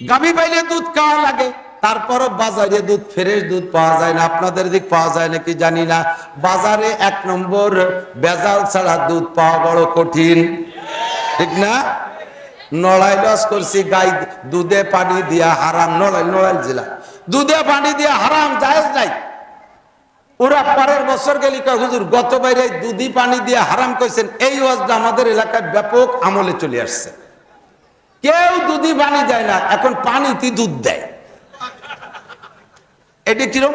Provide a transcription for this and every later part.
গাভী পাইলে দুধ খাওয়া লাগে। তারপরও বাজারে দুধ, ফ্রেশ দুধ পাওয়া যায় না। আপনাদের দিক পাওয়া যায় নাকি জানি না। বাজারে এক নম্বর, বেজাল ছাড়া দুধ পাওয়া বড় কঠিন। ঠিক না? নড়াই লস করছি, গাই, দুধে পানি দিয়া হারাম। নড়াই নড়াই জেলা। দুধে পানি দিয়া হারাম, জায়েজ নাই। ওরা পরের বছর গেলি কয়, হুজুর গত বাইরে দুধি পানি দিয়ে হারাম কইছেন। এই ওয়াজটা আমাদের এলাকায় ব্যাপক আমলে চলে আসছে। কেউ দুধি পানি দেয় না, এখন পানিতে দুধ দেয়। এটি কিরম?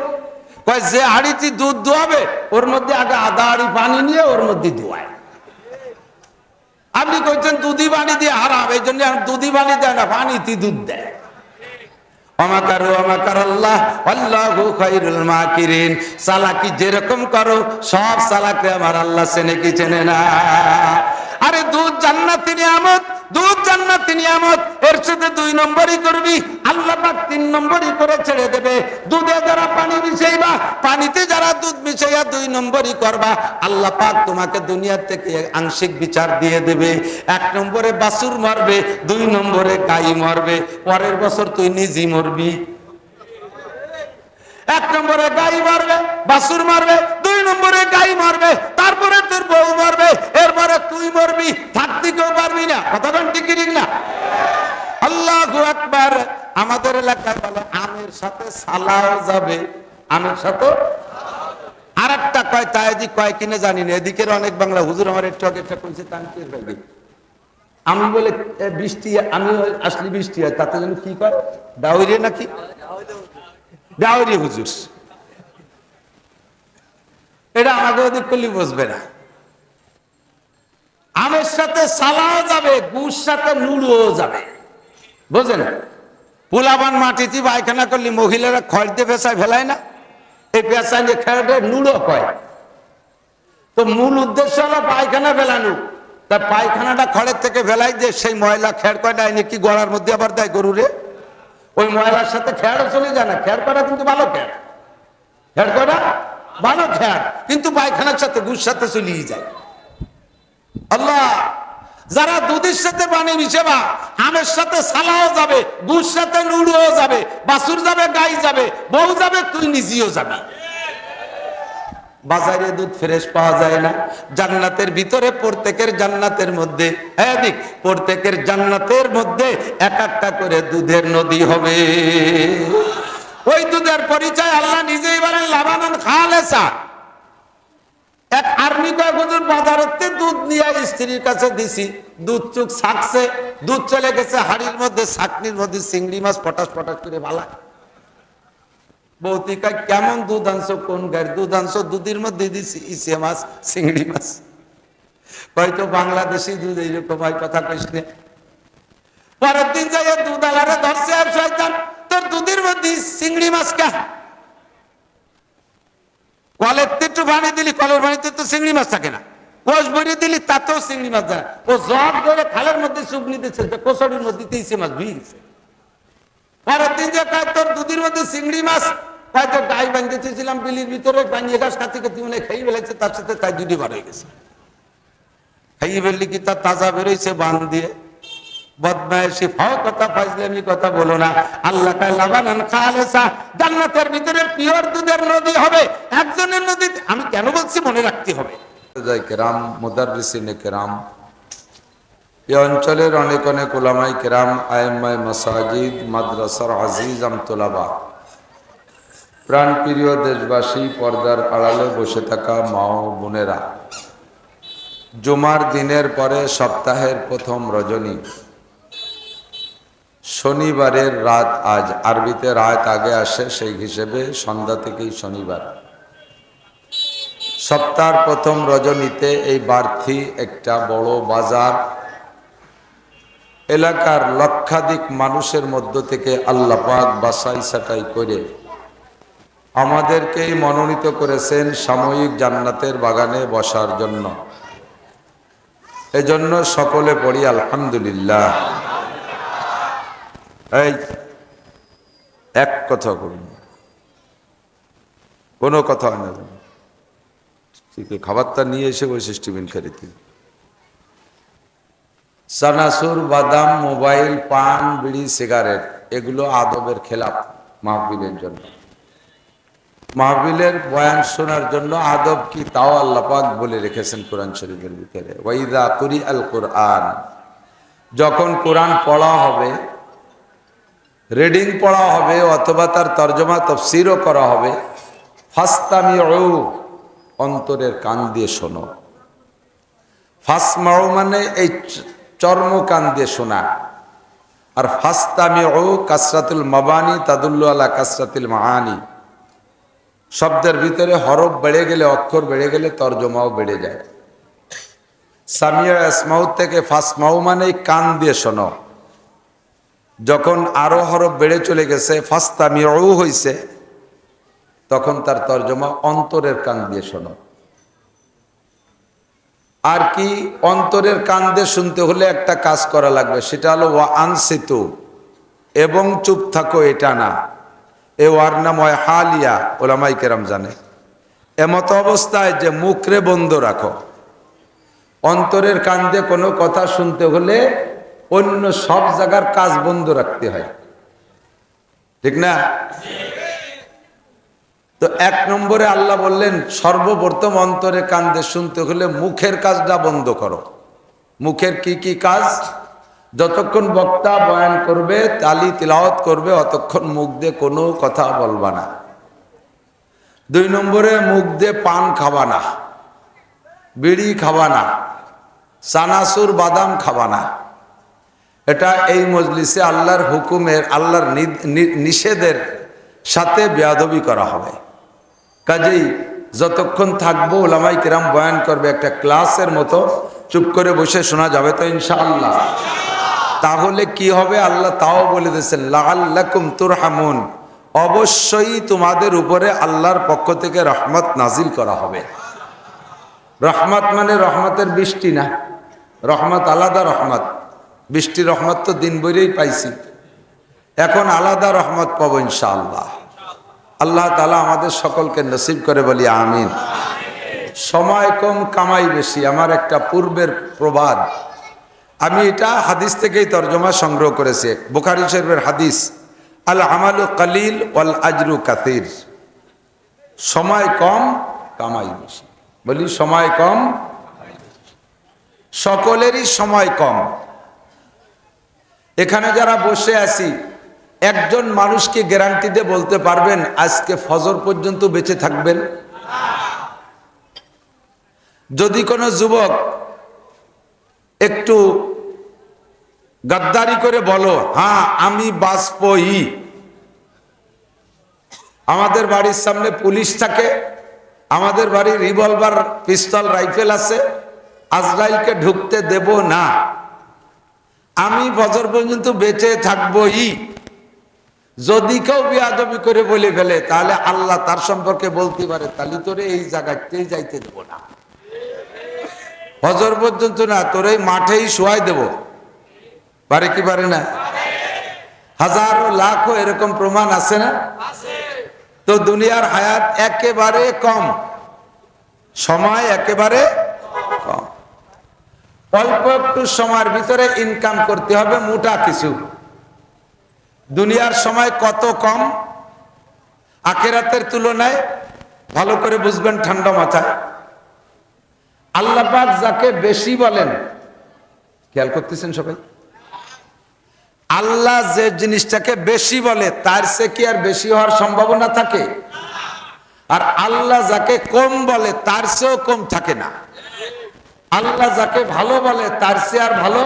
কয়, যে হাড়িতে দুধ দোয়াবে, ওর মধ্যে আগে আধা হাড়ি পানি নিয়ে ওর মধ্যে ধোয়ায় আপনি কইছেন দুধি পানি দিয়ে হারাম, এই জন্য দুধি পানি দেয় না পানিতে দুধ দেয়। অমাকারু অমাকার আল্লাহ আল্লাহু খাইরুল মাকিরিন। সালাকি যেরকম করো, সব সালাকে আমার আল্লাহ চেনে কি চেনে না। আরে দুধ জান্নাতি নিয়ামত। দুধ দুই নম্বরই করবি। তিন নম্বরই করে ছেড়ে দেবে। দুধে যারা পানি পানিতে যারা দুধ দুই নম্বরই করবা। তোমাকে থেকে আংশিক বিচার দিয়ে দেবে। এক নম্বরে বাসুর মারবে, দুই নম্বরে গাই মারবে। পরের বছর তুই নিজেই মরবি। এক নম্বরে গাই মারবে, বাসুর মারবে, দুই নম্বরে গাই মারবে, তারপরে তোর বউ মারবে, এরপরে তুই মরবি, থাকতে কেউ পারবি না। কোন ঠিক না? আল্লাহ আকবার। আমাদের এলাকায় বলে, আমের সাথে সালাও যাবে। আমের সাথে? আর একটা কয়, তা এদিক কয় কিনে জানি না। এদিকের অনেক বাংলা হুজুর আমার একটু আগে একটা কইছে তা আমি টের পাইনি। আমি বলে বৃষ্টি আমি আসলে বৃষ্টি হয়, তাতে যেন কি কয়? ডাউরে নাকি? ডাউরি হুজুর। এটা আমাকে ওদিক করলে বসবে না। আমের সাথে সালাও যাবে, গুড় সাথে নুড়ুও যাবে। বুঝলেন? পুলাবান মাটিতে পায়খানা করলে মহিলারা খড়তে পেশায় ফেলায় না? এই পেশায় নিয়ে খেলাটা নুড়ো কয় তো মূল উদ্দেশ্য হলো পায়খানা ফেলানো। তা পায়খানাটা খড়ের থেকে ফেলাই যে সেই ময়লা খেড় কয়টা এনে কি গড়ার মধ্যে আবার দেয় গরুরে? ওই ময়লার সাথে খেয়ারও চলে যায় না। খেয়ার করা কিন্তু ভালো খেয়ার খেয়ার করা ভালো খেয়ার কিন্তু পায়খানার সাথে গুড় সাথে চলিয়ে যায়। আল্লাহ, যারা দুধের সাথে পানি মিশেবা আমের সাথে সালাও যাবে গুড় সাথে নুড়ুও যাবে বাসুর যাবে, গাই যাবে, বউ যাবে, তুই নিজেও যাবি। বাজারে দুধ ফ্রেশ পাওয়া যায় না। জান্নাতের ভিতরে, প্রত্যেকের জান্নাতের মধ্যে হ্যাঁ প্রত্যেকের জান্নাতের মধ্যে এক একটা করে দুধের নদী হবে। ওই দুধের পরিচয় আল্লাহ নিজেই বলেন, লাবানন খালেসা। এক আর্মি কয়, হুজুর, বাজারতে দুধ নিয়ে স্ত্রীর কাছে দিছি। দুধ চুক ছাকছে দুধ চলে গেছে হাড়ির মধ্যে ছাকনির মধ্যে, চিংড়ি মাছ পটাশ পটাশ করে ভালা। বৌতিকা কেমন দুধ আনছো? কোন গাড়ি দুধ আনছো? দুধের মধ্যে দিছি, ইসে মাছ, চিংড়ি মাছ। হয়তো বাংলাদেশি দুধ এইরকম হয়, কথা কইস পরের দিন যাই দুধ আলারে ধরছে, আর শয়তান, তোর দুধের মধ্যে চিংড়ি মাছ কা? কলের একটু পানি দিলি, কলের পানিতে তো চিংড়ি মাছ থাকে না। কোষ ভরে দিলি, তাতেও চিংড়ি মাছ দেয় ও জব ধরে খালের মধ্যে শুকনি দিচ্ছে কোষড়ির মধ্যে ইসে মাছ ভিড় গেছে। পরের দিন যে তোর দুধের মধ্যে চিংড়ি মাছ হয়তো বাঁধিতেছিলাম বিলির ভিতরে গাছ মনে খেয়ে ফেলেছে, তার সাথে তাই দুটি বার হয়ে গেছে। খাইয়ে ফেললি কি তার তাজা বেরোইছে বান দিয়ে? ফাও কথা কথা বলো না। আল্লাহ লাবানান খালেসা, জান্নাতের ভিতরে পিওর দুধের নদী হবে, একজনের নদী আমি কেন বলছি মনে রাখতে হবে? কেরাম মুদারিসিনে কেরাম। অঞ্চলের অনেক অনেক ওলামাই কেরাম আয়মাই মাসাজিদ, মাদ্রাসার আজিজ আমতোলাবা। প্রাণ প্রিয় দেশবাসী পর্দার আড়ালে বসে থাকা মা ও বোনেরা, জুমার দিনের পরে সপ্তাহের প্রথম রজনী। শনিবারের রাত আজ, আরবিতে রাত আগে আসে সেই হিসেবে সন্ধ্যা থেকেই শনিবার। সপ্তাহের প্রথম রজনীতে এই বার্থি একটা বড় বাজার এলাকার লক্ষাধিক মানুষের মধ্য থেকে আল্লাহ পাক বাসাই সাটাই করে আমাদেরকেই মনোনীত করেছেন সাময়িক জান্নাতের বাগানে বসার জন্য। এজন্য সকলে পড়ি আলহামদুলিল্লাহ। এই, এক কথা করুন কোনো কথা হয় না। খাবারটা নিয়ে এসে বসে টিফিন খেতে চানাচুর, বাদাম, মোবাইল, পান, বিড়ি, সিগারেট, এগুলো আদবের খেলাফ মাহফিলের জন্য। মাহফিলের বয়ান শোনার জন্য আদব কি তাও আল্লাহ পাক বলে রেখেছেন কোরআন শরীফের ভিতরে। ওয়াইদা কুরি আল কোরআন। যখন কোরআন পড়া হবে, রিডিং পড়া হবে অথবা তার তর্জমা তফসিরও করা হবে ফাস্তামি অন্তরের কান দিয়ে শোনো। ফাসমাও মানে এই চর্ম কান দিয়ে শোনা। আর ফাস্তামি ও কাসরাতুল মাবানি, তাদুল্লু আলা কাসরাতুল মাহানি শব্দের ভিতরে হরফ বেড়ে গেলে অক্ষর বেড়ে গেলে তর্জমাও বেড়ে যায়। সামিয়া আসমাউ থেকে ফাসমাউ মানে কান দিয়ে শোনো। যখন আরও হরফ বেড়ে চলে গেছে ফাস্তামিউ হইছে, তখন তার তর্জমা অন্তরের কান দিয়ে শোনো। আর কি অন্তরের কান দিয়ে শুনতে হলে একটা কাজ করা লাগবে, সেটা হলো ওয়া আনসিতু, এবং চুপ থাকো, এটা না। এ ওয়ার নাম হয় হালিয়া, ওলামাই কেরাম জানে। এমত অবস্থায় যে মুখরে বন্ধ রাখো। অন্তরের কান্দে কোনো কথা শুনতে হলে অন্য সব জায়গার কাজ বন্ধ রাখতে হয়। ঠিক না? তো এক নম্বরে আল্লাহ বললেন, সর্বপ্রথম অন্তরে কান্দে শুনতে হলে মুখের কাজটা বন্ধ করো। মুখের কি কি কাজ? যতক্ষণ বক্তা বয়ান করবে, তালি তিলাওয়াত করবে, অতক্ষণ মুখ দিয়ে কোনো কথা বলবা না। দুই নম্বরে মুখ দিয়ে পান খাবা না, বিড়ি খাবা না চানাচুর বাদাম খাবা না। এটা এই মজলিসে আল্লাহর হুকুমের, আল্লাহর নিষেধের সাথে বেয়াদবি করা হবে। কাজেই যতক্ষণ থাকব ওলামাই কিরাম বয়ান করবে, একটা ক্লাসের মতো চুপ করে বসে শোনা যাবে তো ইনশাআল্লাহ। তাহলে কি হবে? আল্লাহ তাও বলে দিয়েছেন লাল্লাকুম তুরহামুন। অবশ্যই তোমাদের উপরে আল্লাহর পক্ষ থেকে রহমত নাজিল করা হবে। রহমত মানে রহমতের বৃষ্টি না। রহমত আলাদা রহমত। বৃষ্টি রহমত তো দিন বইরেই পাইছি। এখন আলাদা রহমত পাবো ইনশাআল্লাহ। আল্লাহ তালা আমাদের সকলকে নসিব করে বলি, আমিন। সময় কম, কামাই বেশি। আমার একটা পূর্বের প্রবাদ। আমি এটা হাদিস থেকেই তর্জমা সংগ্রহ করেছে। বুখারি শরীফের হাদিস, আল আমালু কালিল ওয়াল আজরু কাতির সময় কম, কামাই বেশি। বলি, সময় কম, সকলেরই সময় কম। এখানে যারা বসে আছি, একজন মানুষকে গ্যারান্টি দিয়ে বলতে পারবেন, আজকে ফজর পর্যন্ত বেঁচে থাকবেন? যদি কোনো যুবক একটু গাদ্দারি করে বলো হ্যাঁ আমি বাঁচবই আমাদের বাড়ির সামনে পুলিশ থাকে, আমাদের বাড়ির রিভলভার, পিস্তল, রাইফেল আছে, আজরাইলকে ঢুকতে দেব না। আমি বছর পর্যন্ত বেঁচে থাকবই। যদি কেউ বিয়াদবি করে বলে ফেলে, তাহলে আল্লাহ তার সম্পর্কে বলতে পারে, তাহলে তোরে এই জায়গাতেই যাইতে দেব না। হজর পর্যন্ত না, তোর এই মাঠেই শোয়াই দেব। পারে কি পারে না? হাজারো লাখো এরকম প্রমাণ আছে না? তো দুনিয়ার হায়াত একেবারে কম। সময় একেবারে কম। অল্প একটু সময়ের ভিতরে ইনকাম করতে হবে, মোটা কিছু। দুনিয়ার সময় কত কম? আখেরাতের তুলনায় ভালো করে বুঝবেন ঠান্ডা মাথায়। আল্লাহ পাক যাকে বেশি বলেন, খেয়াল করতেছেন সবাই? আল্লাহ যে জিনিসটাকে বেশি বলে, তার সে কি আর বেশি হওয়ার সম্ভাবনা থাকে? আর আল্লাহ যাকে কম বলে, তার চেয়েও কম থাকে না। আল্লাহ যাকে ভালো বলে, তার চেয়ে আর ভালো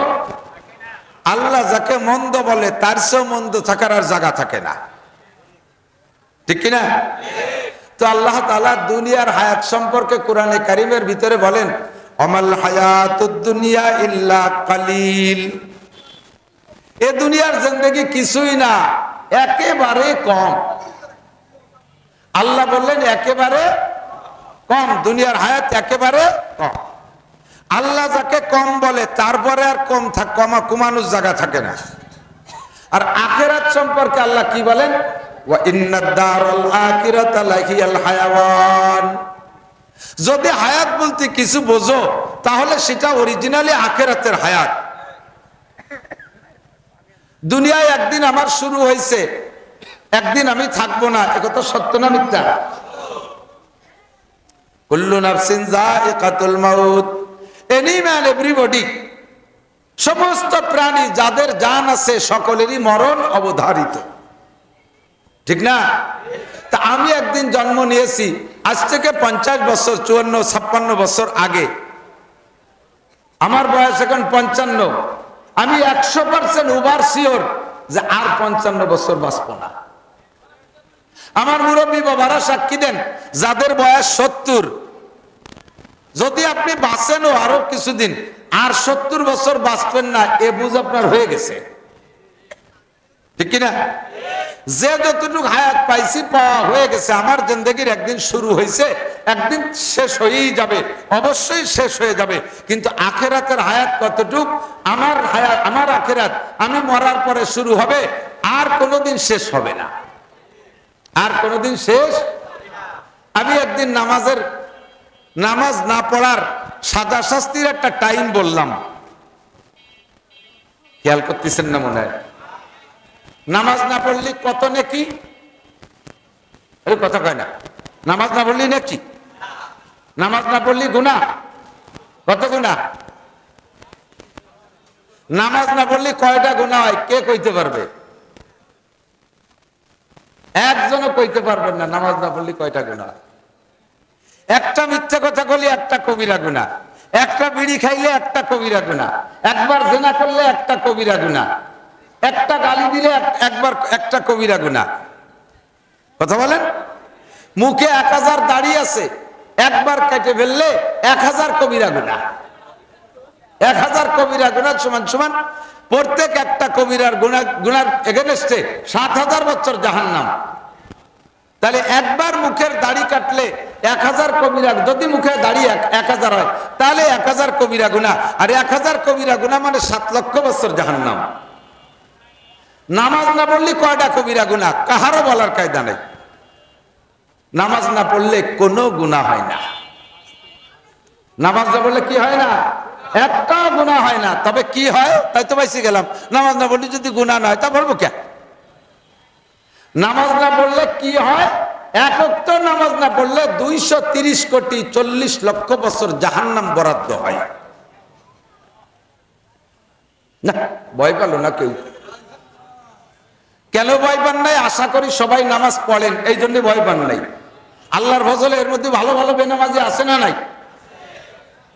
আল্লাহ যাকে মন্দ বলে, তার চেয়েও মন্দ থাকার আর জায়গা থাকে না। ঠিক কিনা? তো আল্লাহ তালা দুনিয়ার হায়াত সম্পর্কে কোরআনে কারিমের ভিতরে বলেন, অমাল হায়াত দুনিয়া ইল্লা কালিল। এ দুনিয়ার জিন্দগি কিছুই না, একেবারে কম। আল্লাহ বললেন, একেবারে কম, দুনিয়ার হায়াত একেবারে কম। আল্লাহ যাকে কম বলে, তারপরে আর কম থাক, কমা কমানোর জায়গা থাকে না। আর আখেরাত সম্পর্কে আল্লাহ কি বলেন? যদি হায়াত বলতে কিছু বোঝো, তাহলে সেটা অরিজিনালি আখেরাতের হায়াত। দুনিয়ায় একদিন আমার শুরু হয়েছে, একদিন আমি থাকব না একথা সত্য না মিথ্যা? সমস্ত প্রাণী, যাদের জান আছে, সকলেরই মরণ অবধারিত। ঠিক না? তা আমি একদিন জন্ম নিয়েছি, আজ থেকে পঞ্চাশ বছর, চুয়ান্ন, ছাপ্পান্ন বছর আগে। আমার বয়স এখন পঞ্চান্ন। আমি একশো পার্সেন্ট ওভার শিওর যে আর পঞ্চান্ন বছর বাঁচব না। আমার মুরব্বী বাবারা সাক্ষী দেন, যাদের বয়স সত্তর। যদি আপনি বাঁচেনও আরও কিছুদিন, আর সত্তর বছর বাঁচবেন না, এ বুঝ আপনার হয়ে গেছে। ঠিক কিনা? যে যতটুকু হায়াত পাইছি পাওয়া হয়ে গেছে। আমার জিন্দগির একদিন শুরু হয়েছে, একদিন শেষ হয়েই যাবে, অবশ্যই শেষ হয়ে যাবে। কিন্তু আখেরাতের হায়াত কতটুক? আমার হায়াত, আমার আখেরাত, আমি মরার পরে শুরু হবে, আর কোনোদিন শেষ হবে না। আর কোনোদিন শেষ? আমি একদিন নামাজের, নামাজ না পড়ার সাজা শাস্তির একটা টাইম বললাম। খেয়াল করতেছেন না মনে হয়? নামাজ না পড়লি কত নাকি? কথা কয় না। নামাজ না পড়লি নাকি? নামাজ না পড়লি গুণা কত গুণা নামাজ না পড়লে কয়টা গুণা হয়? কে কইতে পারবে? একজনও কইতে পারবেন না নামাজ না পড়লে কয়টা গুণা একটা মিথ্যা কথা বলি একটা কবিরা গুণা একটা বিড়ি খাইলে একটা কবিরা গুণা একবার জেনা করলে একটা কবিরা গুণা একটা গালি দিলে এক- একবার একটা কবিরা গুণা। কথা বলেন? মুখে এক হাজার দাড়ি আছে, একবার কেটে ফেললে এক হাজার কবিরা গুণা। এক হাজার কবিরা গুণা সমান সমান। প্রত্যেক একটা কবিরার গুণা গুণার এগেনস্টে সাত হাজার বছর জাহান্নাম। তাহলে একবার মুখের দাড়ি কাটলে এক হাজার কবিরা যদি মুখে দাড়ি এক- এক হাজার হয়, তাহলে এক হাজার কবিরা গুণা। আর এক হাজার কবিরা গুণা মানে সাত লক্ষ বছর জাহান্নাম। নামাজ না পড়লে কয়টা কবিরা গুণা কাহারও বলার কায়দা নেই। নামাজ না পড়লে কোনো গুণা হয় না। নামাজ না পড়লে কি হয় না? একটাও গুণা হয় না। তবে কি হয়? তাই তো বাইসে গেলাম। নামাজ না পড়লে যদি গুণা না হয়, তা বলব কে? নামাজ না পড়লে কি হয়? একক নামাজ না পড়লে দুইশো তিরিশ কোটি চল্লিশ লক্ষ বছর জাহান্নাম বরাদ্দ হয়। না, ভয় পেল না কেউ? কেন ভয় পান নাই? আশা করি সবাই নামাজ পড়েন, এই জন্য ভয় পান নাই। আল্লাহর ফজলে এর মধ্যে ভালো ভালো বেনামাজি আছে না নাই?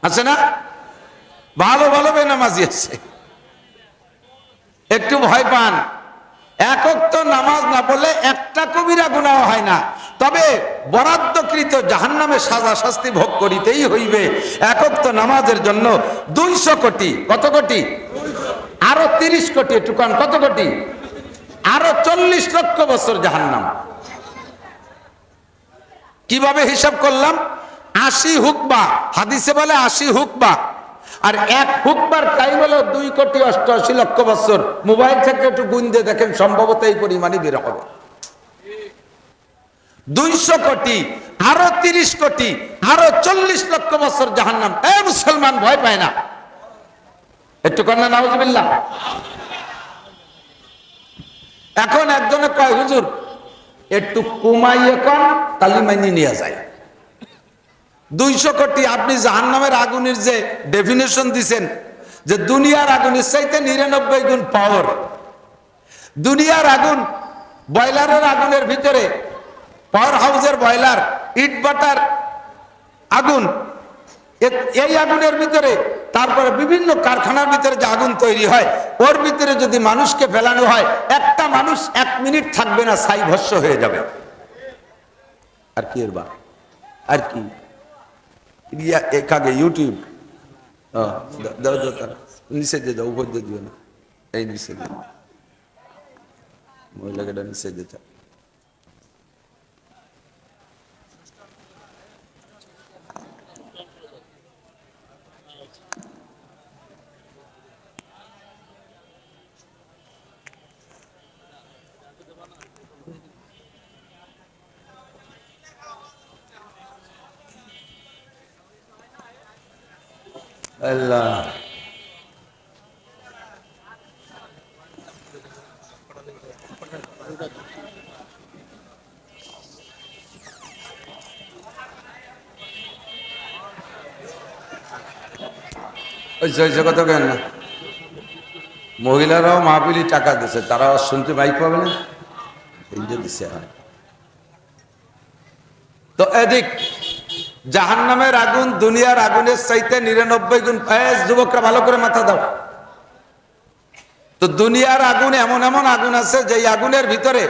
আছে না? ভালো ভালো বেনামাজি আছে। একটু ভয় পান। একক তো নামাজ না পড়লে একটা কবিরা গুণাও হয় না। তবে বরাদ্দকৃত জাহান্নামে সাজা শাস্তি ভোগ করিতেই হইবে। একক তো নামাজের জন্য দুইশো কোটি, কত কোটি? আরও তিরিশ কোটি, একটু কত কোটি? আরও চল্লিশ লক্ষ বছর জাহান্নাম। কীভাবে হিসাব করলাম? আশি হুকবা, হাদিসে বলে আশি হুকবা। আর এক হুকবার টাইম হলো দুই কোটি অষ্টআশি লক্ষ বছর। মোবাইল থেকে একটু গুন্দে দেখেন, সম্ভবত এই পরিমাণই বের হবে। দুইশো কোটি, আরও তিরিশ কোটি, আরও চল্লিশ লক্ষ বছর জাহান্নাম। এ মুসলমান ভয় পায় না। একটু কন্যা, নাউজবিল্লাহ। এখন একজনে কয়, হুজুর, একটু কমাইয়ে কন, তালি মাইনি নিয়ে যায় দুইশো কোটি, আপনি জাহান্নামের আগুনের যে ডেফিনেশন দিছেন, যে দুনিয়ার আগুনের চাইতে নিরানব্বই গুণ পাওয়ার দুনিয়ার আগুন বয়লারের আগুনের ভিতরে পাওয়ার হাউসের বয়লার ইট বাটার আগুন এই আগুনের ভিতরে তারপরে বিভিন্ন কারখানার ভিতরে যে আগুন তৈরি হয়, ওর ভিতরে যদি মানুষকে ফেলানো হয়, একটা মানুষ এক মিনিট থাকবে না ছাই ভস্য হয়ে যাবে। আর কি এর বা আর কি? এক আগে ইউটিউব। নিচে দাও উপর দিয়ে দিও না। এই দিয়ে মহিলাকে নিচে দিতে আল্লাহ। মহিলারাও মাহবিলি টাকা দিছে তারা শুনতে মাইক পাবে না? দিছে তো এদিক জাহান নামের আগুন দুনিয়ার আগুনের চাইতে নিরানব্বই গুণ এ, যুবকরা ভালো করে মাথা দাও। তো দুনিয়ার আগুন এমন এমন আগুন আছে যে আগুনের ভিতরে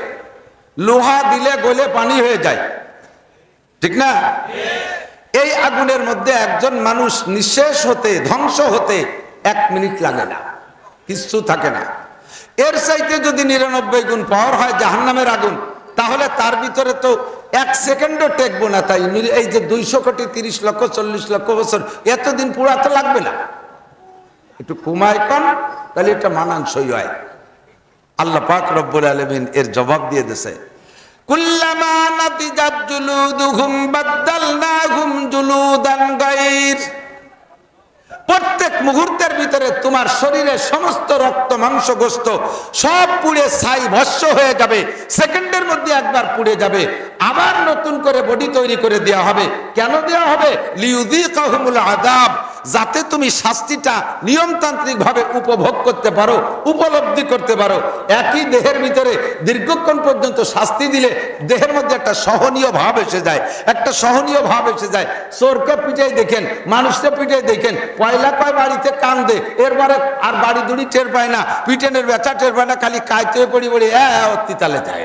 লোহা দিলে গলে পানি হয়ে যায়। ঠিক না? এই আগুনের মধ্যে একজন মানুষ নিঃশেষ হতে ধ্বংস হতে এক মিনিট লাগে না কিচ্ছু থাকে না। এর চাইতে যদি নিরানব্বই গুণ পাওয়ার হয় জাহান্নামের আগুন তাহলে তার ভিতরে তো এক সেকেন্ডও টেকবো না তাই নি- এই যে দুইশো কোটি তিরিশ লক্ষ, চল্লিশ লক্ষ বছর, এতদিন পুরা তো লাগবে না। একটু কুমায় কম তাহলে এটা মানানসই হয়। আল্লাহ পাক রব্বুল আলমিন এর জবাব দিয়ে দিছে, কুল্লামা নাতিজাত জুলুদুহুম বাদদালনাহুম জুলুদান গায়র প্রত্যেক মুহূর্তের ভিতরে তোমার শরীরে সমস্ত রক্ত, মাংস, গোস্ত সব পুড়ে ছাই ভস্য হয়ে যাবে। সেকেন্ডের মধ্যে একবার পুড়ে যাবে। আবার নতুন করে বডি তৈরি করে দেওয়া হবে। কেন দেওয়া হবে? লিউদি কাহুমুল আযাব। যাতে তুমি শাস্তিটা নিয়মতান্ত্রিক ভাবে উপভোগ করতে পারো, উপলব্ধি করতে পারো। একই দেহের ভিতরে দীর্ঘক্ষণ পর্যন্ত শাস্তি দিলে দেহের মধ্যে একটা সহনীয় ভাব এসে যায়। একটা সহনীয় ভাব এসে যায়। চোরকে পিটাই দেখেন, মানুষকে পিটাই দেখেন, পয়লা পায় বাড়িতে কান্দে, এরপরে আর বাড়ি দুড়ি টের পায় না, পিটেনের বেচা টের পায় না, খালি কাইতে পড়ি পড়ি হ্যাঁ অত্তিতালে যায়।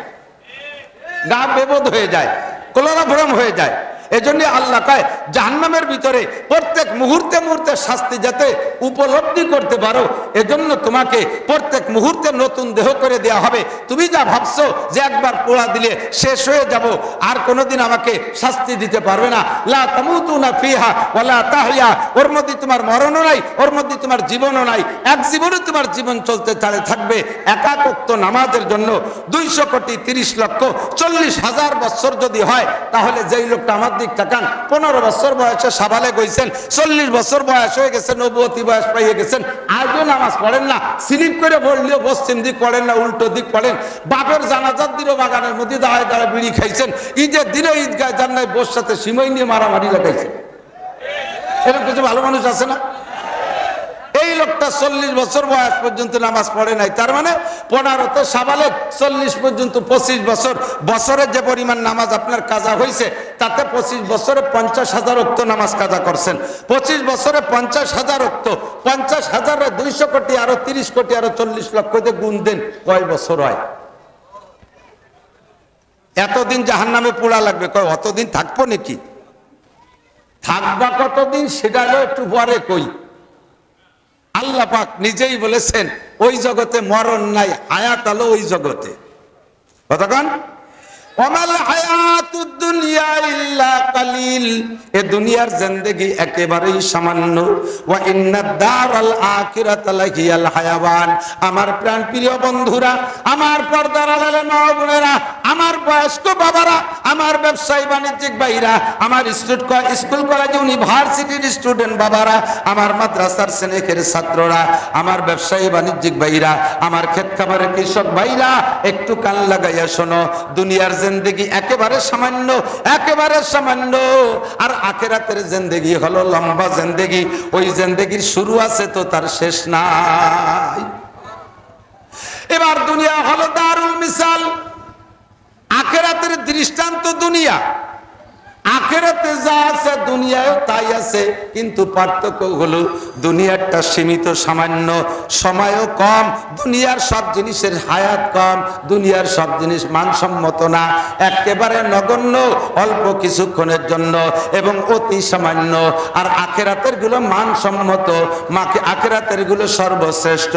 গা বেবোধ হয়ে যায় ক্লোরাফরম হয়ে যায়। এজন্য আল্লাহ কয়, জাহান্নামের ভিতরে প্রত্যেক মুহূর্তে মুহূর্তে শাস্তি যাতে উপলব্ধি করতে পারো, এজন্য তোমাকে প্রত্যেক মুহূর্তে নতুন দেহ করে দেয়া হবে। তুমি যা ভাবছ যে একবার পোড়া দিলে শেষ হয়ে যাব, আর কোনোদিন আমাকে শাস্তি দিতে পারবে না। লা তামুতুনা ফিহা ওয়ালা তাহইয়া, ওর মধ্যে তোমার মরণও নাই, ওর মধ্যে তোমার জীবনও নাই। এক জীবনে তোমার জীবন চলতে তালে থাকবে একাকক্ত নামাজের জন্য দুইশো কোটি তিরিশ লক্ষ চল্লিশ হাজার বছর যদি হয়, তাহলে যেই লোকটা আমার দিক থাকান পনেরো বছর বয়সে সাবালে গইছেন, চল্লিশ বছর বয়স হয়ে গেছে নবতী বয়স পাইয়ে গেছেন। আজও নামাজ পড়েন না, স্লিপ করে বললেও পশ্চিম দিক পড়েন না, উল্টো দিক পড়েন। বাপের জানাজার দিনও বাগানের মধ্যে দাঁড়ায় দাঁড়ায় বিড়ি খাইছেন। ঈদের দিনে ঈদগায় জান্নায় বোর সাথে সিমই নিয়ে মারামারি লাগাইছেন। এরকম কিছু ভালো মানুষ আছে না? এই লোকটা চল্লিশ বছর বয়স পর্যন্ত নামাজ পড়ে নাই। তার মানে পনেরোতে সাবালে চল্লিশ পর্যন্ত পঁচিশ বছর। বছরের যে পরিমাণ নামাজ আপনার কাজা হয়েছে তাতে পঁচিশ বছরে পঞ্চাশ হাজার অক্ত নামাজ কাজা করছেন। পঁচিশ বছরে পঞ্চাশ হাজার অক্ত পঞ্চাশ হাজারে দুইশো কোটি, আরও তিরিশ কোটি, আরও চল্লিশ লক্ষ দিয়ে গুণ দেন, কয় বছর হয়? এতদিন জাহান নামে পোড়া লাগবে, কয় অতদিন থাকব নাকি? থাকবা কতদিন সেটা একটু পরে কই। আল্লাহ পাক নিজেই বলেছেন ওই জগতে মরণ নাই হায়াত আলো ওই জগতে। কতক্ষণ আমার প্রাণ প্রিয় বন্ধুরা, আমার পর্দার আড়ালে মা বোনেরা, আমার বয়স্ক বাবারা, আমার ব্যবসায়ী বাণিজ্যিক ভাইরা, আমার স্কুল, কলেজ, ইউনিভার্সিটির স্টুডেন্ট বাবারা, আমার মাদ্রাসার সেনেকের ছাত্ররা, আমার ব্যবসায়ী বাণিজ্যিক ভাইরা, আমার ক্ষেত খামারের কৃষক ভাইরা, একটু কান লাগাইয়া শোনো, দুনিয়ার জিন্দেগি একেবারে সামান্য একেবারে সামান্য। আর আখেরাতের জিন্দেগি হলো লম্বা জিন্দেগি। ওই জিন্দেগির শুরু আছে তো তার শেষ নাই। এবার দুনিয়া হলো দারুল মিসাল। আখেরাতের দৃষ্টান্ত দুনিয়া। দুনিয়ায় তাই আছে, কিন্তু পার্থক্য হলো দুনিয়ারটা সীমিত, সামান্য, সময়ও কম, দুনিয়ার সব জিনিসের হায়াত কম, দুনিয়ার সব জিনিস মানসম্মত না, একেবারে নগণ্য, অল্প কিছুক্ষণের জন্য এবং অতি সামান্য। আর আখেরাতেরগুলো মানসম্মত মাকে আখেরাতেরগুলো সর্বশ্রেষ্ঠ,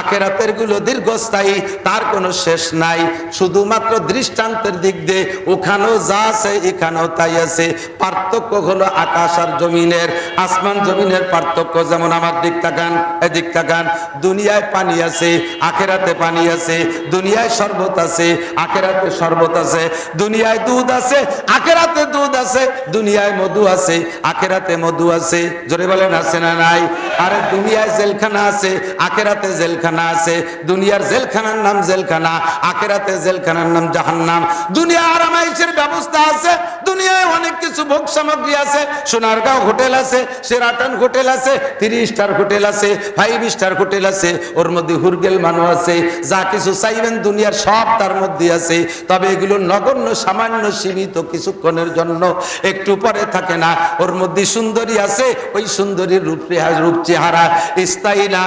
আখেরাতেরগুলো দীর্ঘস্থায়ী, তার কোনো শেষ নাই। শুধুমাত্র দৃষ্টান্তের দিক দিয়ে ওখানেও যা আছে, এখানেও তাই আছে। পার্থক্য হলো আকাশ আর জমিনের, আসমান জমিনের পার্থক্য যেমন আমার দিক তাকান, এদিক তাকান। দুনিয়ায় পানি আছে, আখেরাতে পানি আছে, দুনিয়ায় শরবত আছে, আখেরাতে শরবত আছে। দুনিয়ায় দুধ আছে, আখেরাতে দুধ আছে, দুনিয়ায় মধু আছে, আখেরাতে মধু আছে। জোরে বলেন, আছে না নাই? আরে দুনিয়ায় জেলখানা আছে আখেরাতে জেলখানা আছে, দুনিয়ার জেলখানার নাম জেলখানা, আখেরাতে জেলখানার নাম জাহান্নাম। দুনিয়া আরামাইশের ব্যবস্থা আছে, দুনিয়ায় অনেক কিছু ভোগ সামগ্রী আছে, সোনারগাঁও হোটেল আছে, সেরাটন হোটেল আছে থ্রি স্টার হোটেল আছে, ফাইভ স্টার হোটেল আছে, ওর মধ্যে হুরগেল মানু আছে, যা কিছু চাইবেন দুনিয়ার সব তার মধ্যে আছে, তবে এগুলো নগণ্য, সামান্য, সীমিত কিছুক্ষণের জন্য একটু পরে থাকে না। ওর মধ্যে সুন্দরী আছে, ওই সুন্দরীর রূপ রূপ চেহারা স্থায়ী না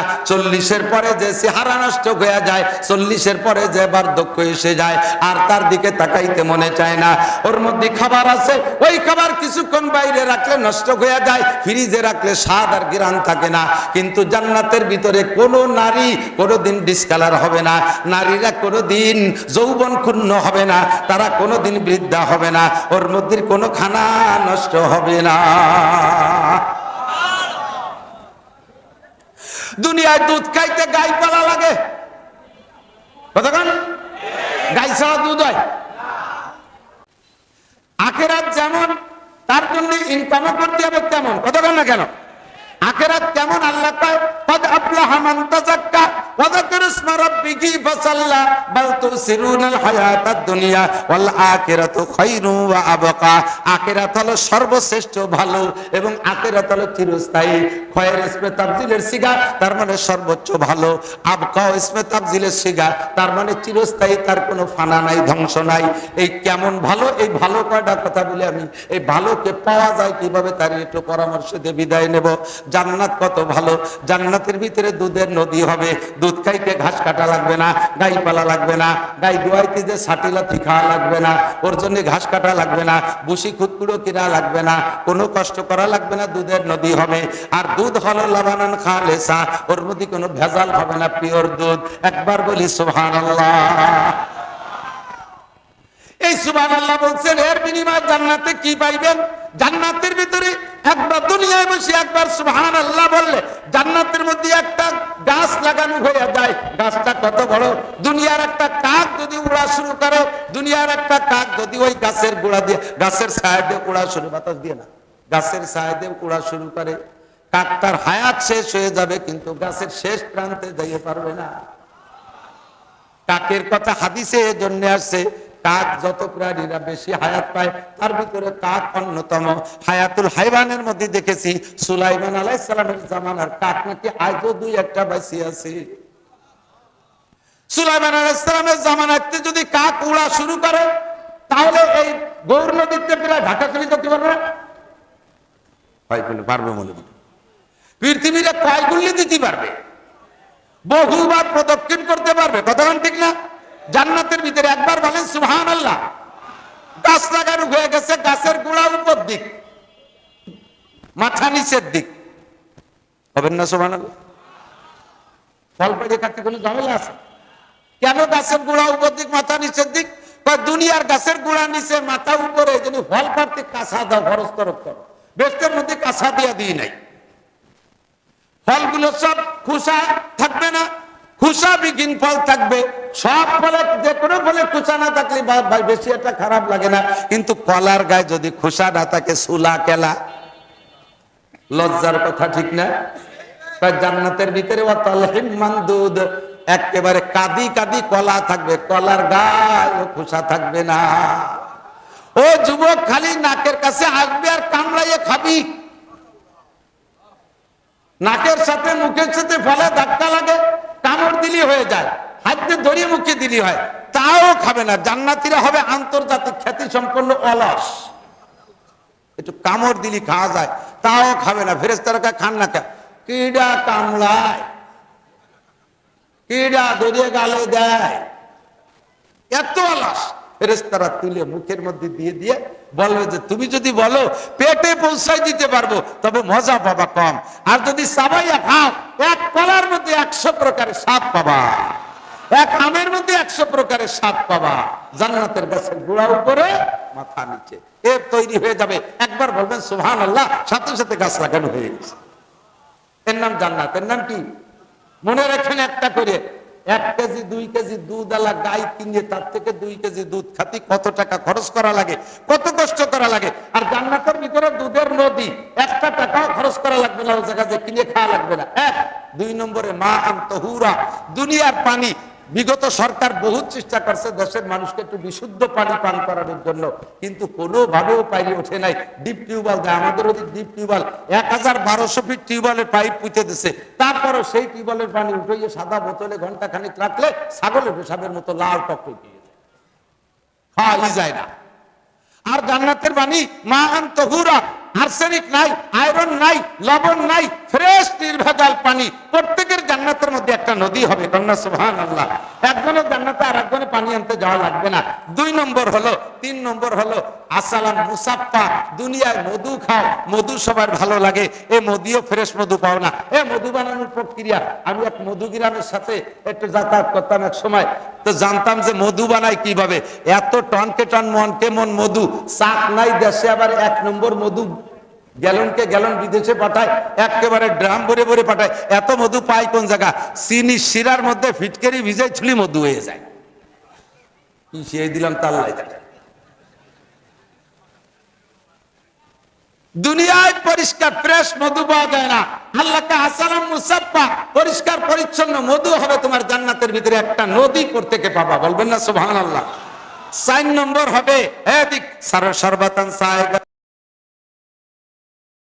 চল্লিশের পরে যে চেহারা নষ্ট হয়ে যায়, চল্লিশের পরে যে বার্ধক্য এসে যায়, আর তার দিকে তাকাইতে মনে চায় না। ওর মধ্যে খাবার আছে, ওই খাবার কিছুক্ষণ বাইরে রাখলে নষ্ট হয়ে যায়, ফ্রিজে রাখলে স্বাদ আর গ্রান থাকে না। কিন্তু জান্নাতের ভিতরে কোনো নারী কোনোদিন ডিসকালার হবে না। নারীরা কোনোদিন যৌবন ক্ষুণ্ণ হবে না, তারা কোনোদিন বৃদ্ধা হবে না। ওর মধ্যে কোনো খানা নষ্ট হবে না। দুনিয়ায় দুধ খাইতে গাই পালা লাগে। কতক্ষণ গাই ছাড়া দুধ হয়। আখেরাত যেমন, তার জন্য ইনকামও করতে হবে তেমন। কতক্ষণ না কেন? আখেরাত কেমন আল্লাহ পায় পদ আপলা হামান তাজাক্কা ওয়া ইসমা রাব্বিকি ফাসাল্লা বাল তুসিরুনাল হায়াতাদ দুনিয়া ওয়াল আখিরাতু খায়রুন ওয়া আবকা। আখিরাত হলো সর্বশ্রেষ্ঠ ভালো এবং আখিরাত হলো চিরস্থায়ী। খয়ের ইসমে তাবজিলের সিগা তার মানে সর্বোচ্চ ভালো। আবকা ইসমে তাবজিলের সিগা তার মানে চিরস্থায়ী, তার কোনো ফানা নাই, ধ্বংস নাই। এই কেমন ভালো, এই ভালো কয়টা কথা বলে আমি? এই ভালোকে পাওয়া যায় কীভাবে? তার একটু পরামর্শ দিয়ে বিদায় নেব। জান্নাত কত ভালো? জান্নাতের ভিতরে দুধের নদী হবে। দুধ খাইতে ঘাস কাটা লাগবে না, গাই পালা লাগবে না, গাই দোয়াইতে যে সাটিলাথি খাওয়া লাগবে না, ওর জন্য ঘাস কাটা লাগবে না বুসি খুদকুড়ো কিনা লাগবে না, কোনো কষ্ট করা লাগবে না, দুধের নদী হবে। আর দুধ হলো লাবানান খালেসা, ওর মধ্যে কোনো ভেজাল হবে না, পিওর দুধ। একবার বলি সুহান এই সুবান আল্লাহ বলছেন, এর বিনিময় জান্নাতে কি পাইবেন? জান্নাতের ভিতরে একবার দুনিয়ায় বসে একবার সুবহান আল্লাহ বললে, জান্নাতের মধ্যে একটা গাছ লাগানো হয়ে যায়। গাছটা কত বড়? দুনিয়ার একটা কাক যদি উড়া শুরু করে, দুনিয়ার একটা কাক যদি ওই গাছের গোড়া দিয়ে, গাছের সাইডে উড়া শুরু, বাতাস দিয়ে না। গাছের সাইডে উড়া শুরু করে। কাকটার হায়াত শেষ হয়ে যাবে, কিন্তু গাছের শেষ প্রান্তে যাইতে পারবে না। কাকের কথা হাদিসে জন্য আসছে কাক যত প্রাণীরা বেশি হায়াত পায়, তার ভিতরে কাক অন্যতম। হায়াতুল হাইবানের মধ্যে দেখেছি, সুলাইমান আলাই সালামের জামানার কাক নাকি আজও দুই একটা বাঁচি আছে। সুলাইমান আলাইসালামের জামানাতে যদি কাক উড়া শুরু করে, তাহলে এই গৌর নদীতে প্রায় ঢাকা চলে করতে পারবে পারবে মনে পৃথিবীরে কয়গুলি দিতে পারবে? বহুবার প্রদক্ষিণ করতে পারবে, কথা ঠিক না? জান্নাতের ভিতরে একবার বলেন সুহান আল্লাহ গাছ লাগানো হয়ে গেছে, গাছের গোড়া উপর দিক, মাথা নিচের দিক। হবেন না সুহান আল্লাহ কোনো গাছের গোড়া উপর দিক, মাথা নিচের দিক? কয়, দুনিয়ার গাছের গোড়া নিচে, মাথা উপরে জন্য ফল পাড়তে কাঁচা দাও, খরচ তরফ করো। বেস্টের মধ্যে দিয়া দিই নাই। ফলগুলো সব খুশা থাকবে না। খুশা বিঘিন ফল থাকবে। সব ফলে যে কোনো ফলে খুশা না থাকলে বেশি একটা খারাপ লাগে না। কিন্তু কলার গায়ে যদি খুশা না থাকে, সুলা কেলা। লজ্জার কথা ঠিক না? জান্নাতের ভিতরে একেবারে কাদি কাদি কলা থাকবে। কলার গায়ে খুশা থাকবে না। ও যুবক, খালি নাকের কাছে আসবে আর কামড়াইয়ে খাবি। নাকের সাথে, মুখের সাথে ফলে ধাক্কা লাগে। কামড় দিলি হয়ে যায়, হাত ধরিয়ে মুখে দিলি হয়, তাও খাবে না। জান্নাতিরা হবে আন্তর্জাতিক খ্যাতি সম্পন্ন অলস। একটু কামড় দিলি খাওয়া যায়, তাও খাবে না। ফেরেস্তারা খান না কে? কিডা কামড়ায় কিডা ধরিয়ে গালে দেয়। এত অলস। ফেরেস্তারা তুলে মুখের মধ্যে দিয়ে দিয়ে বলবে যে, তুমি যদি বলো, পেটে পৌঁছাই দিতে পারব, তবে মজা পাবা কম। আর যদি সাবাইয়া খাও, এক কলার মধ্যে একশো প্রকারের স্বাদ পাবা। এক আমের মধ্যে একশো প্রকারের স্বাদ পাবা। জান্নাতের গাছের গোড়া উপরে, মাথা নিচে। এ তৈরি হয়ে যাবে। একবার বলবেন সুহান আল্লাহ সাথে সাথে গাছ লাগানো হয়ে গেছে। এর নাম জান্নাত। এর নাম কি? মনে রাখেন একটা করে। এক কেজি, দুই কেজি দুধ আলা গাই কিনে তার থেকে দুই কেজি দুধ খাতি কত টাকা খরচ করা লাগে? কত কষ্ট করা লাগে? আর জান্নাতের ভিতরে দুধের নদী, একটা টাকাও খরচ করা লাগবে না জায়গা যে কিনে খাওয়া লাগবে না। এক, দুই নম্বরে মা আন্তহুরা তহুরা দুনিয়ার পানি বিগত সরকার বহুত চেষ্টা করছে দেশের মানুষকে একটু বিশুদ্ধ পানি পান করানোর জন্য, কিন্তু কোনোভাবেও পাইলে ওঠে নাই। ডিপ টিউবওয়েল দেয়, আমাদের ওদিক ডিপ টিউবওয়েল, এক হাজার বারোশো ফিট টিউবওয়েলের পাইপ পুঁতে দিছে। তারপরও সেই টিউবওয়েলের পানি উঠে সাদা বোতলে ঘণ্টা খানিক রাখলে ছাগলের পেশাবের মতো লাল টক হয়ে যায়। খাওয়াই যায় না। আর জান্নাতের বাণী, মা আন তহুরা আর্সেনিক নাই, আয়রন নাই, লবণ নাই, ফ্রেশ, নির্ভেজাল পানি। প্রত্যেকের জান্নাতের মধ্যে একটা নদী হবে, কন্যা সুবহান আল্লাহ একজনের জান্নাতে আর একজনের পানি আনতে যাওয়া লাগবে না। দুই নম্বর হলো, তিন নম্বর হলো আসালাম মুসাফা দুনিয়ায় মধু খাও, মধু সবার ভালো লাগে। এ মদিও ফ্রেশ মধু পাও না। এ মধু বানানোর প্রক্রিয়া, আমি এক মধু গ্রামের সাথে একটু যাতায়াত করতাম এক সময়। তো জানতাম যে মধু বানায় কীভাবে। এত টনকে টন, মনকে মন মধু। চাক নাই, দেশে আবার এক নম্বর মধু গ্যালনকে গ্যালন বিদেশে পাঠায় একেবারে ড্রাম ভরে ভরে পাঠায়। এত মধু পায় কোন জায়গা? চিনি শিরার মধ্যে ফিটকেরি ভিজাই ছুলি মধু হয়ে যায়। কি দিলাম দুনিয়ায় পরিষ্কার, ফ্রেশ মধু পাওয়া যায় না। হাসালাম মুসাফা পরিষ্কার, পরিচ্ছন্ন মধু হবে তোমার জান্নাতের ভিতরে। একটা নদী প্রত্যেকে পাবা, বলবেন না সুবহানাল্লাহ। চার নম্বর হবে, এদিক, সারা সর্বাতান সাহেব।